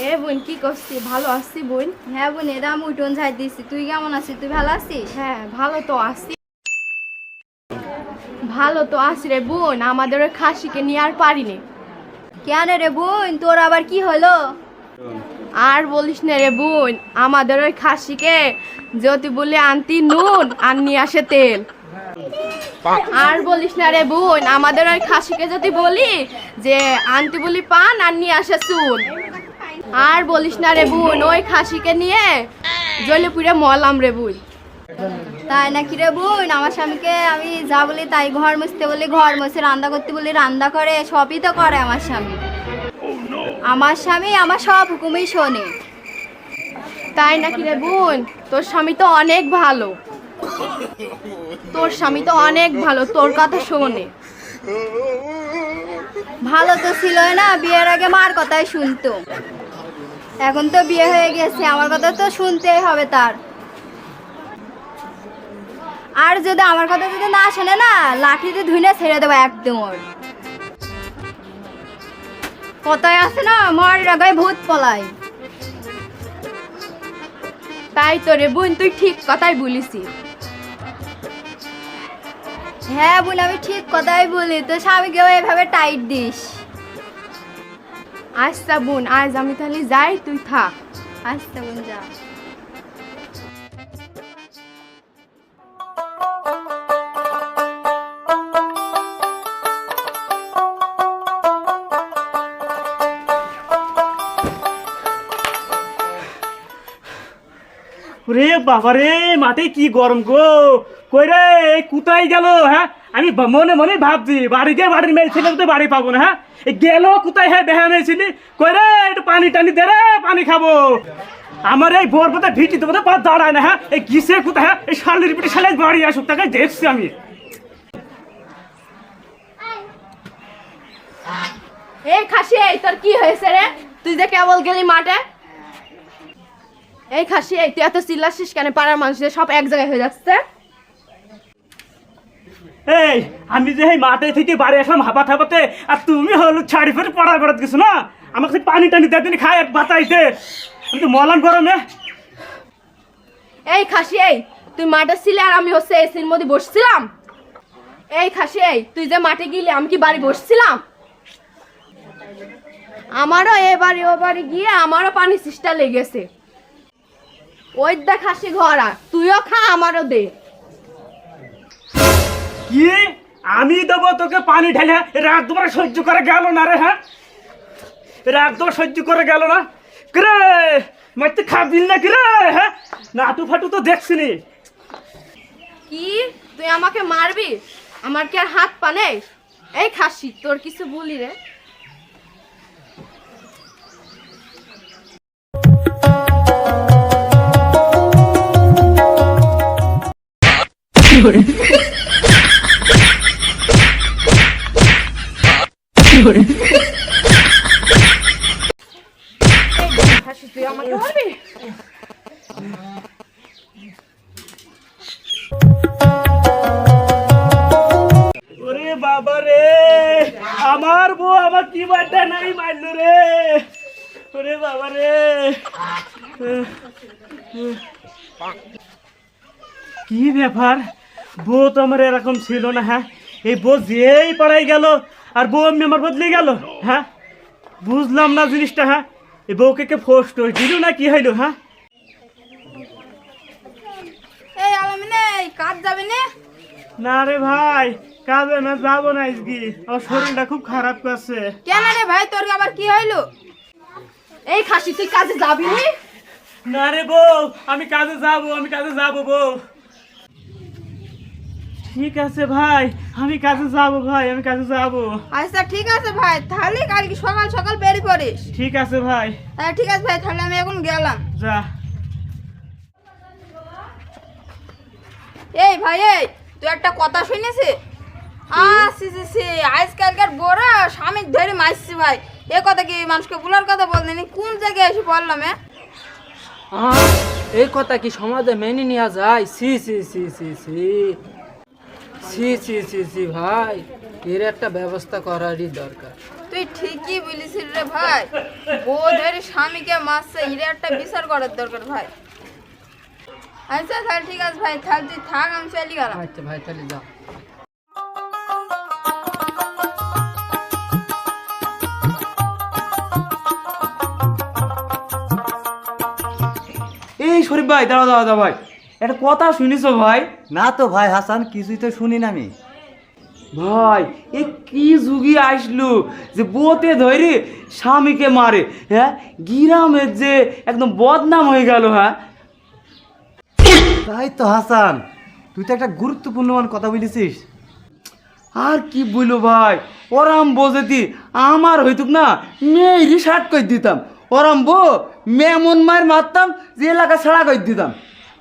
এ বোন কি ভালো আসছি বোন? হ্যাঁ বোন এরা আমি উঠোন ঝাড় দিচ্ছি তুই কেমন আছিস? তুই ভালো আছিস? হ্যাঁ ভালো তো আসছি ভালো তো আসি রে বোন, আমাদের ওই খাসিকে নিয়ে আর পারিনি। কেন রে বোন, তোর আবার কি হলো? আর বলিস না রে বোন, আমাদের ওই খাসিকে যদি বলি আনতি নুন আর নিয়ে আসে তেল। আর বলিস না রে বোন, আমাদের ওই খাসিকে যদি বলি যে আনতি বলি পান আর নিয়ে আসে চুন। আর বলিস না রে বোন, ওই খাসিকে নিয়ে জলে পুরে মলাম রে বোন। তাই নাকি রে বোন? আমার স্বামীকে আমি যা বলি তাই ঘর মুছতে বলি, ঘর মুছে রান্না করতে বলি, রান্না করে, সবই তো করে আমার স্বামী। আমার স্বামী আমার সব হুকুমই শোনে। তাই নাকি রে বোন? তোর স্বামী তো অনেক ভালো। তোর স্বামী তো অনেক ভালো, তোর কথা শোনে। ভালো তো ছিল না, বিয়ের আগে মার কথাই শুনতো। এখন তো বিয়ে হয়ে গেছে, আমার কথা তো শুনতেই হবে তার। আর যদি আমার কথা যদি না শোনে না, লাঠিতে ধুইনে ছেড়ে দেবো একদম ওর। কথায় আছে না মর আগায় ভূত পলাই তাই তো রে বোন, তুই ঠিক কথাই বলিসি। হ্যাঁ বোন, আমি ঠিক কথাই বলি তো স্বামীকেও এভাবে টাইট দিস। আচ্ছা বোন, আজ আমি তাহলে যাই, তুই থাক। আচ্ছা বোন, যা। রে বাবা রে মাঠে কি গরম গো। কই রে কোথায় গেল হ্যাঁ? আমি মনে মনে ভাবছি, বাড়ি গিয়ে বাড়ির মেয়ে ছেলে তো বাড়ি পাবো না হ্যাঁ? গেল কোথায় হ্যাঁ বেহা মেয়েছিলি কই রে একটু পানি টানি দে রে, পানি খাব। আমার এই বোর পথে ভিটি তো পা দাঁড়ায় না হ্যাঁ? এই কিসে কোথায় হ্যাঁ? এই শালির পিঠে শালে বাড়ি আসুক, তাকে দেখছি আমি। এই খাসি, এই তোর কি হয়েছে রে? তুই যে কেবল গেলি মাঠে? এই খাসি এই তুই এত চিল্লাছিস কেন? পাড়ার মানুষদের সব এক জায়গায় হয়ে যাচ্ছে। এই আমি যে এই মাঠে থেকে বাড়ি আসলাম হাঁপা থাপাতে আর তুমি হলো ছাড়ি ফেরে পড়া বেড়াতে গেছো না? আমাকে পানি টানি দেয় দিন খায় বাতাইতে আমি তো মলাম গরমে। এই খাসি এই তুই মাঠে ছিলে আর আমি হচ্ছে এসির মধ্যে বসছিলাম। এই খাসি এই তুই যে মাঠে গিয়ে আমি কি বাড়ি বসছিলাম? আমারও এ বাড়ি ও বাড়ি গিয়ে আমারও পানি সিস্টা লেগেছে। ওই দেখ ঘরা তুইও খা আমারও দে। কি? আমি দেবো তোকে পানি ঢেলে রাত দুবার সহ্য করে গেল না রে হ্যাঁ? রাত দুবার সহ্য করে গেল না। কিরে মারতে খাবিল না কিরে হ্যাঁ? নাটু ফাটু তো দেখছিনি কি? তুই আমাকে মারবি? আমার কি আর হাত পা নেই? এই খাসি তোর কিছু বলি রে। এই খাসি তুই আমাকে মারবি ওরে বাবা রে আমার বউ আমার কি বাড্ডা নাই মারলো রে ওরে বাবা রে কি ব্যাপার বউ তো আমার এরকম ছিল না হ্যাঁ? এই বউ যেই পাড়াই গেল আর বউ এমনি আমার বদলে গেল হ্যাঁ? বুঝলাম না জিনিসটা হ্যাঁ? এই বউকে কে ফোস্ট দিল না কি হইল হ্যাঁ? এই আলামিনে কাজ যাবে না। না রে ভাই কাজে না যাব না আজকে। আমার শরীরটা খুব খারাপ করছে। কেন রে ভাই তোর আবার কি হইল? এই খাসি তুই কাজে যাবি না রে বউ আমি কাজে যাব আমি কাজে যাব বউ। ঠিক আছে ভাই আমি কাজে যাব ভাই আমি কাজে যাব। আচ্ছা ঠিক আছে ভাই তাহলে কালকে সকাল সকাল বেরিয়ে পড়িস? ঠিক আছে ভাই। হ্যাঁ ঠিক আছে ভাই তাহলে আমি এখন গেলাম। যা। এই ভাই এই তুই একটা কথা শুনেছিস? সি সি সি আজকালকার বড় স্বামী ধরে মারছি ভাই। এ কথা কি মানুষকে বলার কথা বললেন কোন জায়গায় এসে বললাম? আহ, এই কথা কি সমাজে মেনে নেওয়া যায়? সি সি সি সি সি সি সি সি সি ভাই এর একটা ব্যবস্থা করারই দরকার। তুই ঠিকই বলিসিস রে ভাই। ও স্বামীকে মারছে এর একটা বিচার করার দরকার ভাই। আচ্ছা তাহলে ঠিক আছে ভাই তাহলে তুই থাক আমি চলে গেলাম। আচ্ছা ভাই তাহলে যাও। এই শরীফ ভাই দাঁড়া দাঁড়া ভাই। একটা কথা শুনিছো ভাই? না তো ভাই হাসান কিছুই তো শুনি না আমি। ভাই এ কি যুগি আসলো যে বোতে ধরে স্বামীকে মারে হ্যাঁ? গিরামের যে একদম বদনাম হয়ে গেল হ্যাঁ? তাই তো হাসান তুই তো একটা গুরুত্বপূর্ণ কথা বলেছিস। আর কি বলল ভাই ওরাম বোঝেতি আমার হইতুক না মেয়েরই শার্ট করে দিতাম। ওরাম বো মেমন মার মারতাম যে এলাকা ছাড়া করে দিতাম।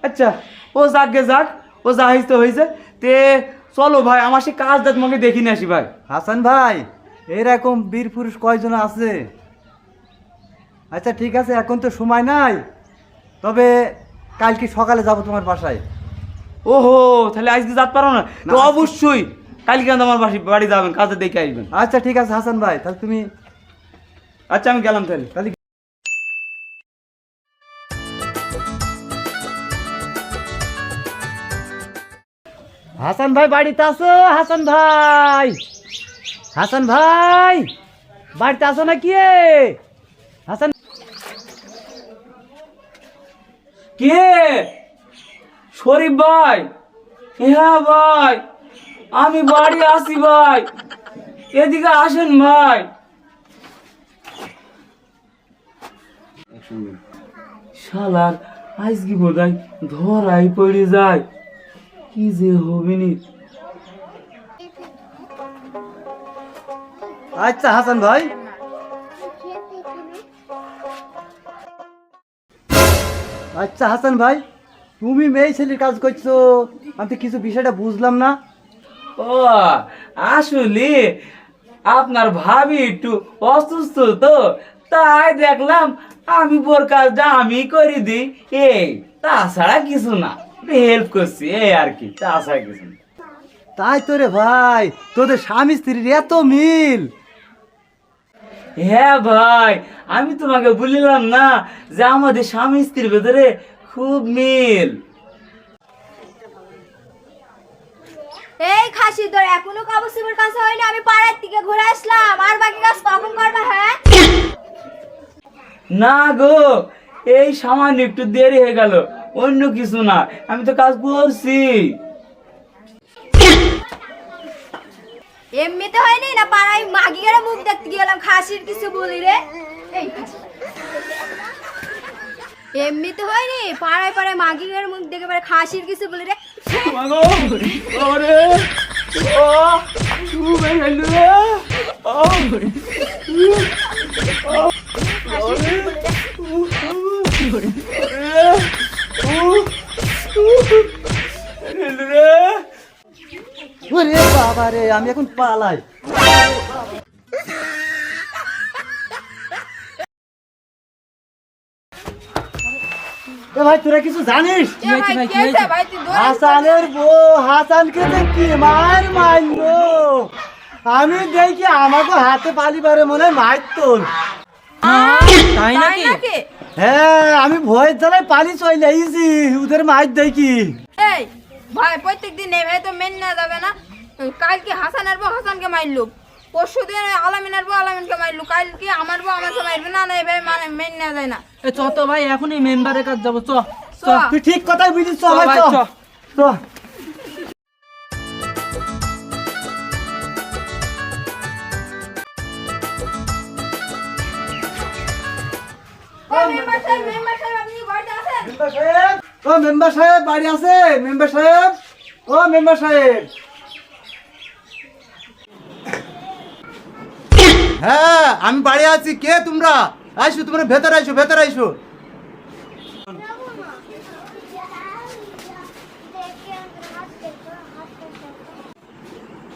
আচ্ছা ও যাক গে যাক। ও যা হয়েছে তো হয়েছে তে চলো ভাই আমার সে কাজটা তোমাকে দেখি নিয়ে আসি ভাই। হাসান ভাই এরকম বীর পুরুষ কয়জন আছে? আচ্ছা ঠিক আছে এখন তো সময় নাই। তবে কালকে সকালে যাব তোমার বাসায়। ওহো তাহলে আজকে যাতে পারো না? না, তো অবশ্যই কালকে আমার বাসি বাড়ি যাবেন কাজে দেখে আসবেন। আচ্ছা ঠিক আছে হাসান ভাই তাহলে তুমি আচ্ছা আমি গেলাম তাহলে। তাহলে হাসান ভাই বাড়িতে আছো? হাসান ভাই! হাসান ভাই! বাড়িতে আছো নাকি? এ? হাসান কে? শরীফ ভাই! হ্যাঁ ভাই! আমি বাড়ি আসি ভাই! এদিকে আসেন ভাই! শালার আজকে বোধ হয় ধরাই পড়ে যায়। কি যে হবিনি আচ্ছা হাসান ভাই। আচ্ছা হাসান ভাই, তুমি মেয়ে ছেলের কাজ করছ। আমি তো কিছু বিষয়টা বুঝলাম না। ও, আসলে আপনার ভাবি একটু অসুস্থ তো, তাই দেখলাম আমি বোর কাজটা আমি করে দিই। এই, তাছাড়া কিছু না। হেল্প করছি এই আর কি তাছাড়া কিছু তাই তো রে ভাই তোদের স্বামী স্ত্রীর এত মিল। হ্যাঁ ভাই আমি তোমাকে বলিলাম না যে আমাদের স্বামী স্ত্রীর ভেতরে খুব মিল। এই খাসি তোর এখনও কাবুসিমের কাছে হয়নি আমি পাড়ার থেকে ঘুরে আসলাম। আর বাকি কাজ কখন করবে হ্যাঁ? না গো এই সামান্য একটু দেরি হয়ে গেল। অন্য কিছু না আমি তো কাজ করছি এমনিতে হয়নি না পাড়ায় মাগিয়ারে মুখ দেখতে গেলাম খাসির কিছু বলি রে এই এমনিতে হয়নি পাড়ায় পাড়ায় মাগিয়ারে মুখ দেখে পারে খাসির কিছু বলি রে মাগো ওরে ও তুমি গেলে ও ওরে ওরে বাবা রে আমি এখন পালাই। ভাই তোরা কিছু জানিস? হাসানের বউ হাসানকে কি মার মারলো? আমি দেখি আমাকে হাতে পালিবারে মনে হয় মারত। তাই নাকি? হ্যাঁ আমি ভয়ের জ্বালায় পালি চলে আইছি ওদের মার দেখি। এই ভাই প্রত্যেক দিন এই ভাই তো মেনে নেওয়া যাবে না। কালকে হাসান আরবো হাসানকে মারলু। পরশু দিন আলামিন আরবো আলামিনকে মারলু। কালকে আমার বউ আমাকে মারবে না না এই ভাই মানে মেনে যায় না। এ চ তো ভাই এখনই মেম্বারের কাছে যাব চ। চ। তুই ঠিক কথাই বুঝিস চ ভাই ভাই, চ। চ। ও মেম্বার সাহেব মেম্বার সাহেব আপনি বাড়িতে আছেন? মেম্বার সাহেব? ও মেম্বার সাহেব বাড়ি আছে। মেম্বার সাহেব? ও মেম্বার সাহেব। হ্যাঁ আমি বাড়ি আছি। কে তোমরা? আইসো তোমরা ভেতরে আইসো ভেতরে আইসো।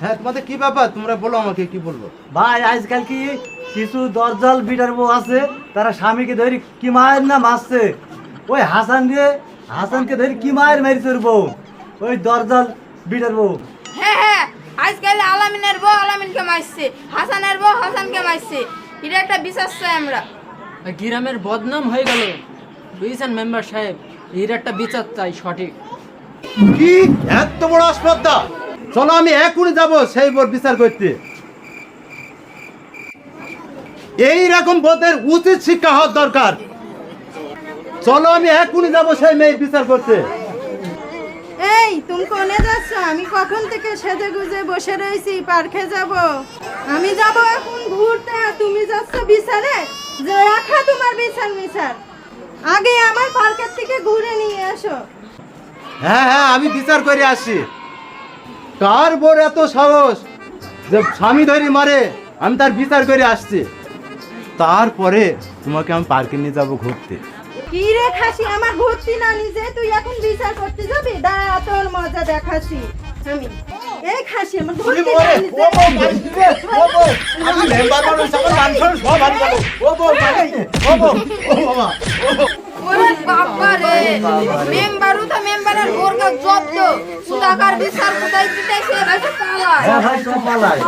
হ্যাঁ তোমাদের কি ব্যাপার? তোমরা বলো আমাকে কি বলব? ভাই আজকাল কি কিছু দরজাল বিটার বউ আছে তারা স্বামীকে ধরি কি মায়ের না মারছে ওই হাসান দিয়ে হাসানকে ধরি কি মায়ের মেরেছে বউ? ওই দরজাল বিটার বউ। হ্যাঁ হ্যাঁ আজকাল আলামিনের বউ আলামিনকে মারছে হাসানের বউ হাসানকে মারছে। এটা একটা বিশ্বাস চাই আমরা। গ্রামের বদনাম হয়ে গেল। বুঝছেন মেম্বার সাহেব? এর একটা বিচার চাই সঠিক। কি? এত বড় আসপদ্দা চলো আমি এখনই যাব সেই বোর বিচার করতে। এই রকম বোধের উচিত শিক্ষা হওয়ার দরকার। চলো আমি এখনই যাব সেই মেয়ের বিচার করতে। এই তুমি কোনে যাচ্ছ? আমি কখন থেকে সেজে গুজে বসে রয়েছি পার্কে যাব? আমি যাব এখন ঘুরতে আর তুমি যাচ্ছ বিচারে? যে রাখা তোমার বিচার মিচার আগে আমার পার্কের থেকে ঘুরে নিয়ে এসো। হ্যাঁ হ্যাঁ আমি বিচার করে আসি। কার বোর এত সাহস যে স্বামী ধরি মারে? আমি তার বিচার করে আসছি। তারপরে তোমাকে আমি পার্কে নিয়ে যাব ঘুরতে। কি রে খাসি আমার ঘুরতি না নিজে? তুই এখন বিচার করতে যাবি? দাঁড়া তোর মজা দেখাচ্ছি। আমি। এই খাসি আমার ঘুরতি না নিজে? আমি মেম্বার মানুষ আমার মান সম্মান সব হারিয়ে গেল ও বউ ও বউ ও বাবা ওরে বাবা রে মেম্বারও তো মেম্বারের বোরকা জব্দ। সুদাকার বিচার কোথায় পালায়। হ্যাঁ ভাই সব পালায়।